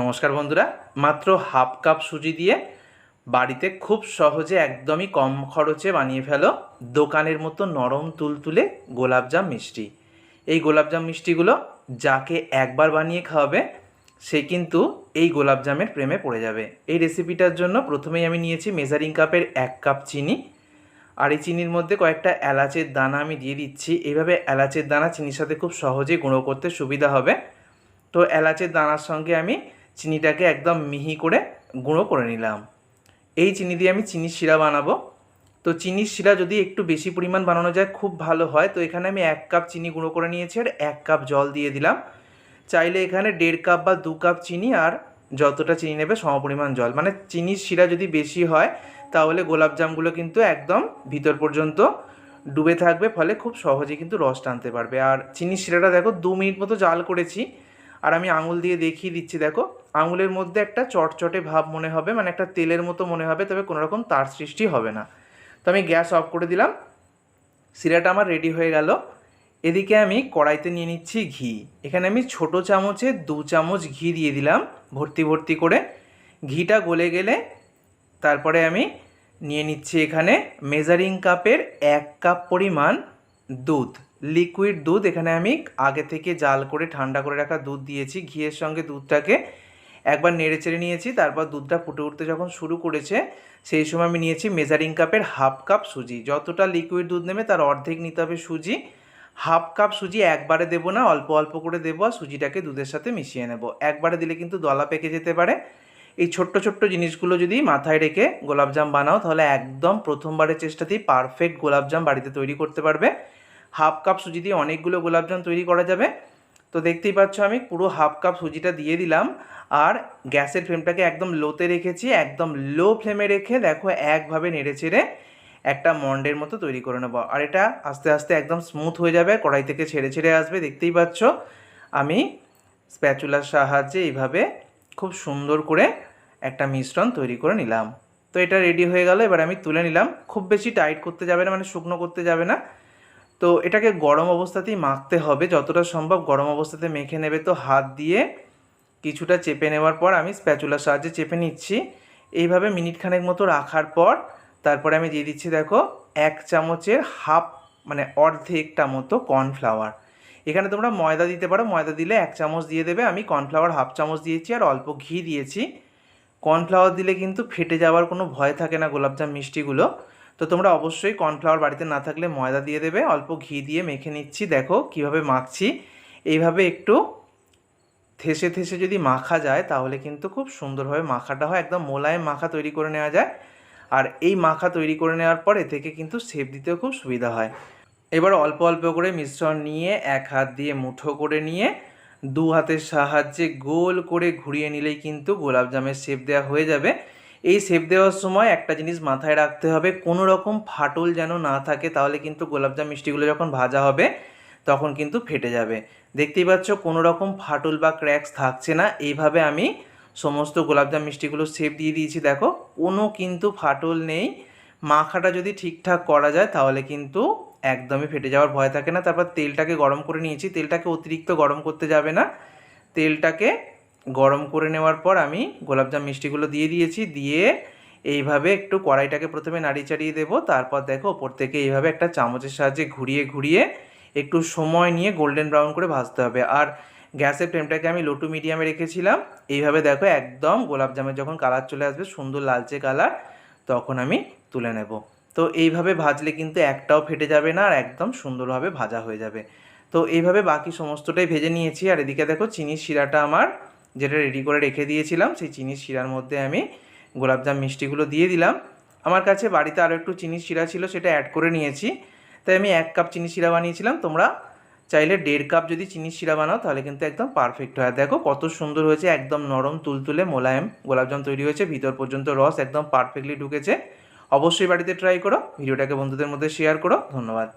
নমস্কার বন্ধুরা, মাত্র হাফ কাপ সুজি দিয়ে বাড়িতে খুব সহজে একদমই কম খরচে বানিয়ে ফেলো দোকানের মতো নরম তুলতুলে গোলাপজাম মিষ্টি। এই গোলাপজাম মিষ্টিগুলো যাকে একবার বানিয়ে খাওয়াবে, সে কিন্তু এই গোলাপজামের প্রেমে পড়ে যাবে। এই রেসিপিটার জন্য প্রথমেই আমি নিয়েছি মেজারিং কাপের এক কাপ চিনি। আর এই চিনির মধ্যে কয়েকটা এলাচের দানা আমি দিয়ে দিচ্ছি। এইভাবে এলাচের দানা চিনির সাথে খুব সহজেই গুঁড়ো করতে সুবিধা হবে। তো এলাচের দানার সঙ্গে আমি চিনিটাকে একদম মিহি করে গুঁড়ো করে নিলাম। এই চিনি দিয়ে আমি চিনির শিরা বানাবো। তো চিনির শিরা যদি একটু বেশি পরিমাণ বানানো যায়, খুব ভালো হয়। তো এখানে আমি এক কাপ চিনি গুঁড়ো করে নিয়েছি আর এক কাপ জল দিয়ে দিলাম। চাইলে এখানে দেড় কাপ বা দু কাপ চিনি আর যতটা চিনি নেবে সমপরিমাণ জল। মানে চিনির শিরা যদি বেশি হয়, তাহলে গোলাপজামগুলো কিন্তু একদম ভিতর পর্যন্ত ডুবে থাকবে, ফলে খুব সহজে কিন্তু রস টানতে পারবে। আর চিনির শিরাটা দেখো দু মিনিট মতো জাল করেছি। আর আমি আঙুল দিয়ে দেখিয়ে দিচ্ছি, দেখো। আঙুলের মধ্যে একটা চটচটে ভাব মনে হবে মানে একটা তেলের মতো মনে হবে, তবে কোনো রকম তার সৃষ্টি হবে না। তো আমি গ্যাস অফ করে দিলাম। সিরাটা আমার রেডি হয়ে গেল। এদিকে আমি কড়াইতে নিয়ে নিচ্ছি ঘি। এখানে আমি ছোট চামচে দু চামচ ঘি দিয়ে দিলাম, ভর্তি ভর্তি করে। ঘিটা গলে গেলে তারপরে আমি নিয়ে নিচ্ছি এখানে মেজারিং কাপের এক কাপ পরিমাণ দুধ। লিকুইড দুধ, এখানে আমি আগে থেকে জাল করে ঠান্ডা করে রাখা দুধ দিয়েছি। ঘিয়ের সঙ্গে দুধটাকে একবার নেড়ে চেড়ে নিয়েছি, তারপর দুধটা ফুটে উঠতে যখন শুরু করেছে, সেই সময় আমি নিয়েছি মেজারিং কাপের হাফ কাপ সুজি। যতটা লিকুইড দুধ নেবে তার অর্ধেক নিতে হবে সুজি। হাফ কাপ সুজি একবারে দেবো না, অল্প অল্প করে দেবো আর সুজিটাকে দুধের সাথে মিশিয়ে নেব। একবারে দিলে কিন্তু দলা পেকে যেতে পারে। এই ছোট্ট ছোট্ট জিনিসগুলো যদি মাথায় রেখে গোলাপজাম বানাও, তাহলে একদম প্রথমবারের চেষ্টাতেই পারফেক্ট গোলাপজাম বাড়িতে তৈরি করতে পারবে। হাফ কাপ সুজি দিয়ে অনেকগুলো গোলাপজাম তৈরি করা যাবে। তো দেখতেই পাচ্ছ আমি পুরো হাফ কাপ সুজিটা দিয়ে দিলাম। আর গ্যাসের ফ্লেমটাকে একদম লোতে রেখেছি, একদম লো ফ্লেমে রেখে দেখো একভাবে নেড়ে চেড়ে একটা মন্ডের মতো তৈরি করে নেব। আর এটা আস্তে আস্তে একদম স্মুথ হয়ে যাবে, কড়াই থেকে ছেড়ে ছেড়ে আসবে, দেখতেই পাচ্ছ। আমি স্প্যাচুলার সাহায্যে এইভাবে খুব সুন্দর করে একটা মিশ্রণ তৈরি করে নিলাম। তো এটা রেডি হয়ে গেল, এবার আমি তুলে নিলাম। খুব বেশি টাইট করতে যাবে না মানে শুকনো করতে যাবে না। তো এটাকে গরম অবস্থাতেই মাখতে হবে। যতটা সম্ভব গরম অবস্থাতে মেখে নেবে তো হাত দিয়ে। কিছুটা চেপে নেওয়ার পর আমি স্প্যাচুলার সাহায্যে চেপে নিচ্ছি। এইভাবে মিনিট খানেক মতো রাখার পর তারপরে আমি দিয়ে দিচ্ছি দেখো এক চামচের হাফ মানে অর্ধেকটা মতো কর্নফ্লাওয়ার। এখানে তোমরা ময়দা দিতে পারো। ময়দা দিলে এক চামচ দিয়ে দেবে। আমি কর্নফ্লাওয়ার হাফ চামচ দিয়েছি আর অল্প ঘি দিয়েছি। কর্নফ্লাওয়ার দিলে কিন্তু ফেটে যাওয়ার কোনো ভয় থাকে না গোলাপজাম মিষ্টিগুলো। তো তোমরা অবশ্যই কর্নফ্লাওয়ার বাড়িতে না থাকলে ময়দা দিয়ে দেবে, অল্প ঘি দিয়ে মেখে নিচ্ছি। দেখো কীভাবে মাখছি। এইভাবে একটু থেসে থেসে যদি মাখা যায়, তাহলে কিন্তু খুব সুন্দরভাবে মাখাটা হয়। একদম মোলায়েম মাখা তৈরি করে নেওয়া যায়। আর এই মাখা তৈরি করে নেওয়ার পর থেকে কিন্তু শেপ দিতেও খুব সুবিধা হয়। এবার অল্প অল্প করে মিশ্রণ নিয়ে এক হাত দিয়ে মুঠো করে নিয়ে দু হাতের সাহায্যে গোল করে ঘুরিয়ে নিলেই কিন্তু গোলাপজামের শেপ দেওয়া হয়ে যাবে। এই শেপ দেওয়ার সময় একটা জিনিস মাথায় রাখতে হবে, কোনো রকম ফাটল যেন না থাকে, তাহলে কিন্তু গোলাপজাম মিষ্টিগুলো যখন ভাজা হবে, তখন কিন্তু ফেটে যাবে। দেখতেই পাচ্ছ, কোনো রকম ফাটল বা ক্র্যাকস থাকছে না। এইভাবে আমি সমস্ত গোলাপজাম মিষ্টিগুলো শেপ দিয়ে দিয়েছি, দেখো। কোনো কিন্তু ফাটল নেই। মাখাটা যদি ঠিকঠাক করা যায়, তাহলে কিন্তু একদমই ফেটে যাওয়ার ভয় থাকে না। তারপর তেলটাকে গরম করে নিয়েছি। তেলটাকে অতিরিক্ত গরম করতে যাবে না। তেলটাকে গরম করে নেওয়ার পর আমি গোলাপজাম মিষ্টিগুলো দিয়ে দিয়েছি, দিয়ে এইভাবে একটু কড়াইটাকে প্রথমে নাড়ি চাড়িয়ে দেবো, তারপর দেখো ওপর থেকে এইভাবে একটা চামচের সাহায্যে ঘুরিয়ে ঘুরিয়ে একটু সময় নিয়ে গোল্ডেন ব্রাউন করে ভাজতে হবে। আর গ্যাসের ফ্লেমটাকে আমি লো টু মিডিয়ামে রেখেছিলাম, এইভাবে দেখো একদম গোলাপজামের যখন কালার চলে আসবে, সুন্দর লালচে কালার তখন আমি তুলে নেব। তো এইভাবে ভাজলে কিন্তু একটাও ফেটে যাবে না আর একদম সুন্দরভাবে ভাজা হয়ে যাবে। তো এইভাবে বাকি সমস্তটাই ভেজে নিয়েছি, আর এদিকে দেখো চিনির শিরাটা আমার যেটা রেডি করে রেখে দিয়েছিলাম, সেই চিনির শিরার মধ্যে আমি গোলাপজাম মিষ্টিগুলো দিয়ে দিলাম। আমার কাছে বাড়িতে আরও একটু চিনির শিরা ছিল, সেটা অ্যাড করে নিয়েছি। তাই আমি এক কাপ চিনি শিরা বানিয়েছিলাম। তোমরা চাইলে দেড় কাপ যদি চিনির শিরা বানাও, তাহলে কিন্তু একদম পারফেক্ট হয়। দেখো কত সুন্দর হয়েছে, একদম নরম তুলতুলে মোলায়েম গোলাপজাম তৈরি হয়েছে, ভিতর পর্যন্ত রস একদম পারফেক্টলি ঢুকেছে। অবশ্যই বাড়িতে ট্রাই করো। ভিডিওটাকে বন্ধুদের মধ্যে শেয়ার করো। ধন্যবাদ।